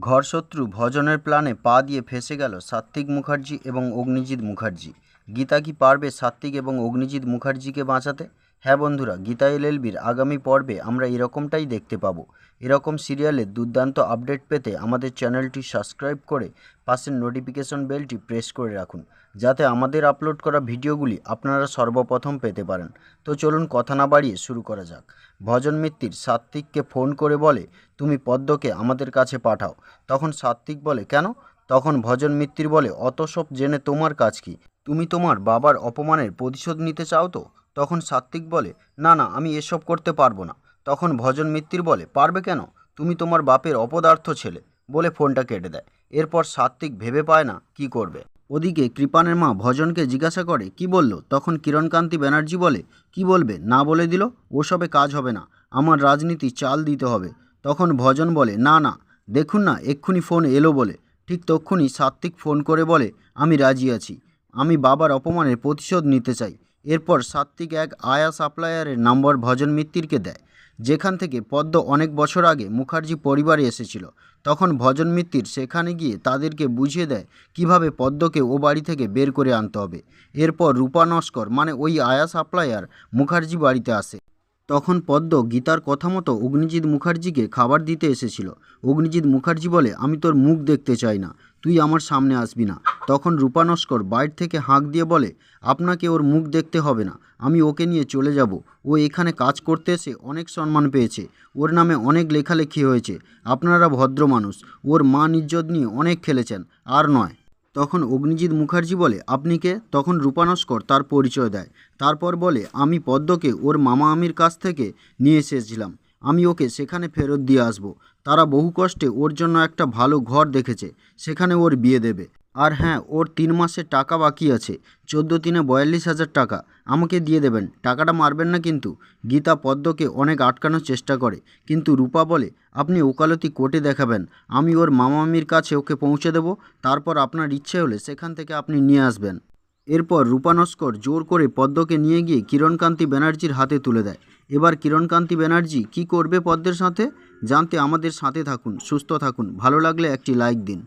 ঘরশত্রু ভজনের প্ল্যানে পা দিয়ে ফেঁসে গেল সাত্ত্বিক মুখার্জি এবং অগ্নিজিৎ মুখার্জি। গীতা কি পারবে সাত্ত্বিক এবং অগ্নিজিৎ মুখার্জিকে বাঁচাতে? হ্যাঁ বন্ধুরা, গীতা এলএলবির আগামী পর্বে আমরা এরকমটাই দেখতে পাবো। এরকম সিরিয়ালের দুর্দান্ত আপডেট পেতে আমাদের চ্যানেলটি সাবস্ক্রাইব করে পাশের নোটিফিকেশন বেলটি প্রেস করে রাখুন, যাতে আমাদের আপলোড করা ভিডিওগুলি আপনারা সর্বপ্রথম পেতে পারেন। তো চলুন কথা না বাড়িয়ে শুরু করা যাক। ভজন মিত্তির সাত্ত্বিককে ফোন করে বলে, তুমি পদ্মকে আমাদের কাছে পাঠাও। তখন সাত্ত্বিক বলে, কেন? তখন ভজন মিত্তির বলে, অত সব জেনে তোমার কাজ কি? তুমি তোমার বাবার অপমানের প্রতিশোধ নিতে চাও তো? তখন সাত্ত্বিক বলে, না না, আমি এসব করতে পারব না। তখন ভজন মিত্তির বলে, পারবে কেন? তুমি তোমার বাপের অপদার্থ ছেলে। বলে ফোনটা কেটে দেয়। এরপর সাত্ত্বিক ভেবে পায় না কি করবে। ওদিকে কৃপানের মা ভজনকে জিজ্ঞাসা করে, কি বলল? তখন কিরণকান্তি ব্যানার্জি বলে, কি বলবে? না বলে দিল? ওসবে কাজ হবে না। আমার রাজনীতি চাল দিতে হবে। তখন ভজন বলে, না না, দেখুন না, এক্ষুনি ফোন এলো বলে। ঠিক তক্ষুনি সাত্ত্বিক ফোন করে বলে, আমি রাজি আছি। আমি বাবার অপমানের প্রতিশোধ নিতে চাই। এরপর সাত্ত্বিক এক আয়া সাপ্লায়ারের নম্বর ভজন মিত্তিরকে দেয়, যেখান থেকে পদ্ম অনেক বছর আগে মুখার্জি পরিবারে এসেছিল। তখন ভজন মিত্তির সেখানে গিয়ে তাদেরকে বুঝিয়ে দেয় কীভাবে পদ্মকে ও বাড়ি থেকে বের করে আনতে হবে। এরপর রূপা নস্কর মানে ওই আয়া সাপ্লায়ার মুখার্জি বাড়িতে আসে। তখন পদ্ম গীতার কথা মতো অগ্নিজিৎ মুখার্জিকে খাবার দিতে এসেছিল। অগ্নিজিৎ মুখার্জি বলে, আমি তোর মুখ দেখতে চাই না, তুই আমার সামনে আসবি না। তখন রূপা নস্কর বাইর থেকে হাঁক দিয়ে বলে, আপনাকে ওর মুখ দেখতে হবে না, আমি ওকে নিয়ে চলে যাব। ও এখানে কাজ করতে এসে অনেক সম্মান পেয়েছে। ওর নামে অনেক লেখালেখি হয়েছে। আপনারা ভদ্র মানুষ। ওর মান ইজ্জত নিয়ে অনেক খেলেছেন। আর নয়। তখন অগ্নিজিৎ মুখার্জি বলে, আপনি কে? তখন রূপানস্কর তার পরিচয় দেয়। তারপর বলে, আমি পদ্মকে ওর মামা আমির কাছ থেকে নিয়ে এসেছিলাম। আমি ওকে সেখানে ফেরত দিয়ে আসব। তারা বহু কষ্টে ওর জন্য একটা ভালো ঘর দেখেছে। সেখানে ওর বিয়ে দেবে। আর হ্যাঁ ওর তিন মাসের টাকা বাকি আছে। চোদ্দ তিনে বয়াল্লিশ হাজার টাকা। আমাকে দিয়ে দেবেন। টাকাটা মারবেন না কিন্তু। গীতা পদ্মকে অনেক আটকানোর চেষ্টা করে। কিন্তু রূপা বলে, আপনি ওকালতি কোর্টে দেখাবেন। আমি ওর মামামির কাছে ওকে পৌঁছে দেব। তারপর আপনার ইচ্ছে হলে সেখান থেকে আপনি নিয়ে আসবেন। এরপর রূপা নস্কর জোর করে পদ্মকে নিয়ে গিয়ে কিরণকান্তি ব্যানার্জির হাতে তুলে দেয়। এবার কিরণকান্তি ব্যানার্জি কি করবে পদ্মের সাথে? জানতে আমাদের সাথে থাকুন, সুস্থ থাকুন। ভালো লাগলে একটি লাইক দিন।